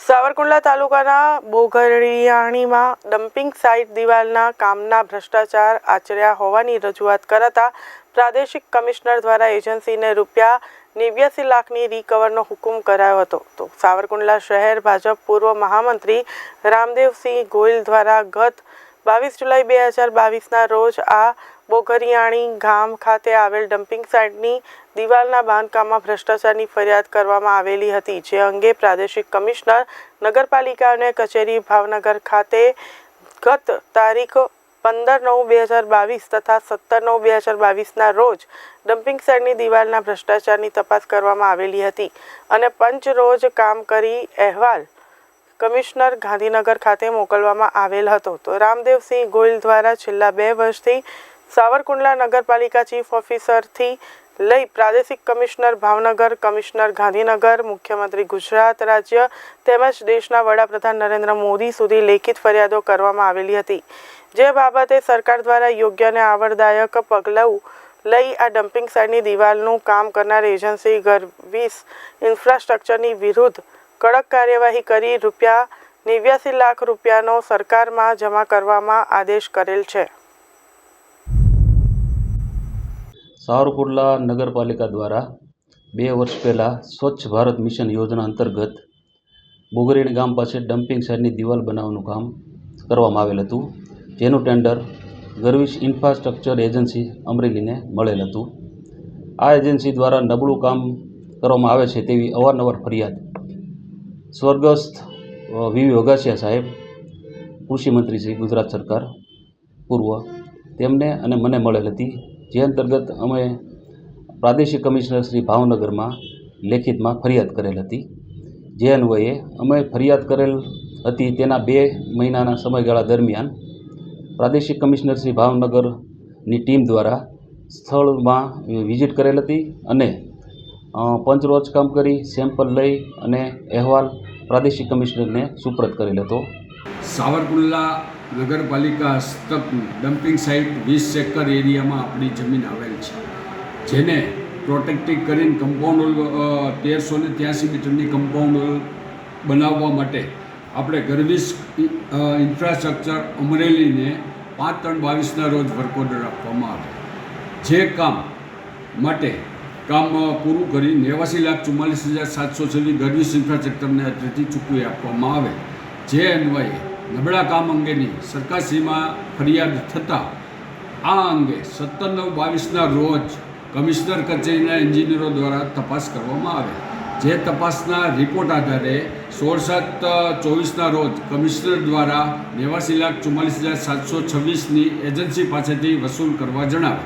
સાવરકુંડલા તાલુકાના બોઘરિયાણીમાં dumping site દિવાલના કામના ભ્રષ્ટાચાર આચર્યા હોવાની રજૂઆત કરાતા પ્રાદેશિક કમિશનર દ્વારા એજન્સીને રૂપિયા નેવ્યાસી લાખની રિકવરનો હુકમ કરાયો હતો. તો સાવરકુંડલા શહેર ભાજપ પૂર્વ મહામંત્રી રામદેવસિંહ ગોયલ દ્વારા ગત બાવીસ જુલાઈ બે હજાર બાવીસના રોજ આ બોઘરિયાણી ગામ ખાતે આવેલ ડમ્પિંગ સાઇટની દિવાલના બાંધકામમાં ભ્રષ્ટાચારની ફરિયાદ કરવામાં આવેલી હતી, જે અંગે પ્રાદેશિક કમિશનર, નગરપાલિકા અને કચેરી ભાવનગર ખાતે ગત તારીખ પંદર નવ બે હજાર બાવીસ તથા સત્તર નવ બે હજાર બાવીસના રોજ ડમ્પિંગ સાઇટની દિવાલના ભ્રષ્ટાચારની તપાસ કરવામાં આવેલી હતી અને પંચ રોજ કામ કરી અહેવાલ કમિશનર ગાંધીનગર ખાતે મોકલવામાં આવેલ હતો. તો રામદેવસિંહ ગોયલ દ્વારા છેલ્લા બે વર્ષથી સાવરકુંડલા નગરપાલિકા ચીફ ઓફિસરથી લઈ પ્રાદેશિક કમિશનર, ભાવનગર કમિશનર, ગાંધીનગર, મુખ્યમંત્રી ગુજરાત રાજ્ય તેમજ દેશના વડાપ્રધાન નરેન્દ્ર મોદી સુધી લેખિત ફરિયાદો કરવામાં આવેલી હતી. જે બાબતે સરકાર દ્વારા યોગ્ય અને આવડદાયક પગલાં લઈ આ ડમ્પિંગ સાઇટની દિવાલનું કામ કરનાર એજન્સી ગરવીસ ઇન્ફ્રાસ્ટ્રક્ચરની વિરુદ્ધ કડક કાર્યવાહી કરી રૂપિયા નેવ્યાસી લાખ રૂપિયાનો સરકારમાં જમા કરવામાં આદેશ કરેલ છે. સાવરકુંડલા નગરપાલિકા દ્વારા બે વર્ષ પહેલાં સ્વચ્છ ભારત મિશન યોજના અંતર્ગત બોગરીણ ગામ પાસે ડમ્પિંગ સાઇડની દિવાલ બનાવવાનું કામ કરવામાં આવેલ હતું. જેનું ટેન્ડર ગર્વિશ ઇન્ફ્રાસ્ટ્રક્ચર એજન્સી અમરેલીને મળેલ હતું. આ એજન્સી દ્વારા નબળું કામ કરવામાં આવે છે તેવી અવારનવાર ફરિયાદ સ્વર્ગસ્થ વીવી વઘાસિયા સાહેબ, કૃષિમંત્રી શ્રી ગુજરાત સરકાર પૂર્વ તેમને અને મને મળેલ હતી. જે અંતર્ગત અમે પ્રાદેશિક કમિશનર શ્રી ભાવનગરમાં લેખિતમાં ફરિયાદ કરેલ હતી. જે અન્વયે અમે ફરિયાદ કરેલ હતી તેના બે મહિનાના સમયગાળા દરમિયાન પ્રાદેશિક કમિશનર શ્રી ભાવનગરની ટીમ દ્વારા સ્થળમાં વિઝિટ કરેલ હતી અને પંચરોજ કામ કરી સેમ્પલ લઈ અને અહેવાલ પ્રાદેશિક કમિશનરને સુપ્રત કરેલ હતો. સાવરકુંડલા નગરપાલિકા હસ્તક ડમ્પિંગ સાઇટ વીસ એકર એરિયામાં આપણી જમીન આવેલ છે. જેને પ્રોટેક્ટિંગ કરીને કમ્પાઉન્ડ તેરસો ને ત્યાંસી મીટરની કમ્પાઉન્ડ બનાવવા માટે આપણે ગરવીસ ઇન્ફ્રાસ્ટ્રક્ચર અમરેલીને પાંચ ત્રણ બાવીસના રોજ વર્ક ઓર્ડર આપવામાં આવે. જે કામ માટે કામ પૂરું કરી નેવાસી લાખ ચુમ્માલીસ હજાર સાતસો છવ્વીસ ગરવીસ ઇન્ફ્રાસ્ટ્રક્ચરને અત્રેથી ચૂકવી આપવામાં આવે. જે અન્વયે નબળા કામ અંગેની સરકારશ્રીમાં ફરિયાદ થતાં આ અંગે સત્તર નવ બાવીસના રોજ કમિશનર કચેરીના એન્જિનિયરો દ્વારા તપાસ કરવામાં આવે. જે તપાસના રિપોર્ટ આધારે સોળ સાત ચોવીસના રોજ કમિશનર દ્વારા નેવાસી લાખ ચુમ્માલીસ હજાર સાતસો છવ્વીસની એજન્સી પાસેથી વસૂલ કરવા જણાવે